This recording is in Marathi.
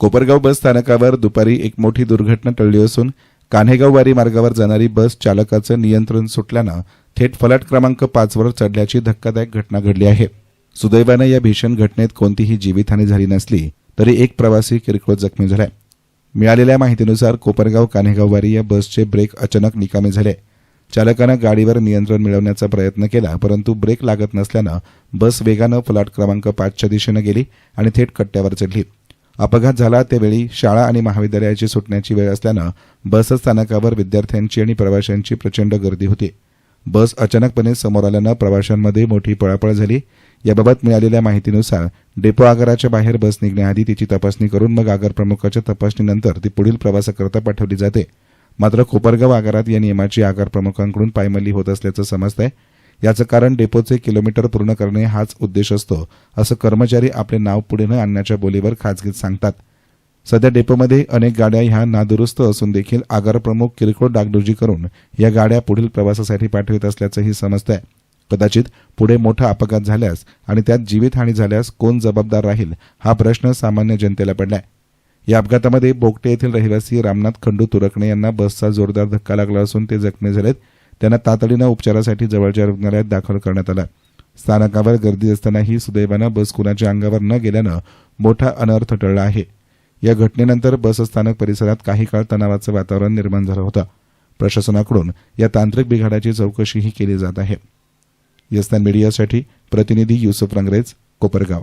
कोपरगाव बस स्थानकावर दुपारी एक मोठी दुर्घटना टळली असून कान्हेगाववारी मार्गावर जाणारी बस चालकाचं नियंत्रण सुटल्यानं थेट फलाट क्रमांक पाचवर चढल्याची धक्कादायक घटना घडली आहे. सुदैवानं या भीषण घटनेत कोणतीही जीवितहानी झाली नसली तरी एक प्रवासी किरकोळ जखमी झालाय. मिळालेल्या माहितीनुसार कोपरगाव कान्हेगाववारी या बसचे ब्रेक अचानक निकामी झाले. चालकानं गाडीवर नियंत्रण मिळवण्याचा प्रयत्न केला परंतु ब्रेक लागत नसल्यानं बस वेगानं फलाट क्रमांक पाचच्या दिशेनं गेली आणि थेट कट्ट्यावर चढली. अपघात झाला त्यावेळी शाळा आणि महाविद्यालयाची सुटण्याची वेळ असल्यानं बस स्थानकावर विद्यार्थ्यांची आणि प्रवाशांची प्रचंड गर्दी होती. बस अचानकपणे समोर आल्यानं प्रवाशांमध्ये मोठी पळापळ झाली. याबाबत मिळालेल्या माहितीनुसार डेपो आगाराच्या बाहेर बस निघण्याआधी तिची तपासणी करून मग आगार प्रमुखाच्या तपासणीनंतर ती पुढील प्रवासाकरता पाठवली जाते. मात्र कोपरगाव आगारात या नियमाची आगार प्रमुखांकडून पायमल्ली होत असल्याचं समजतंय. याचं कारण डेपोचे किलोमीटर पूर्ण करणे हाच उद्देश असतो असं कर्मचारी आपले नाव पुढे न आणण्याच्या बोलीवर खाजगीत सांगतात. सध्या डेपोमध्ये अनेक गाड्या ह्या नादुरुस्त असून देखील आगार प्रमुख किरकोळ डागडुजी करून या गाड्या पुढील प्रवासासाठी पाठवित असल्याचंही समजतंय. कदाचित पुढे मोठा अपघात झाल्यास आणि त्यात जीवितहानी झाल्यास कोण जबाबदार राहील हा प्रश्न सामान्य जनतेला पडलाय. या अपघातामध्ये बोगटे येथील रहिवासी रामनाथ खंडू तुरकणे यांना बसचा जोरदार धक्का लागला असून ते जखमी झालेत. त्यांना तातडीनं उपचारासाठी जवळच्या रुग्णालयात दाखल करण्यात आलं. स्थानकावर गर्दी असतानाही सुदैवानं बस कुणाच्या अंगावर न गेल्यानं मोठा अनर्थ टळला आहे. या घटनेनंतर बस स्थानक परिसरात काही काळ तणावाचं वातावरण निर्माण झालं होतं. प्रशासनाकडून या तांत्रिक बिघाडाची चौकशीही केली जात आहे. यस्तान मीडियासाठी प्रतिनिधी युसुफ रंगरेज कोपरगाव.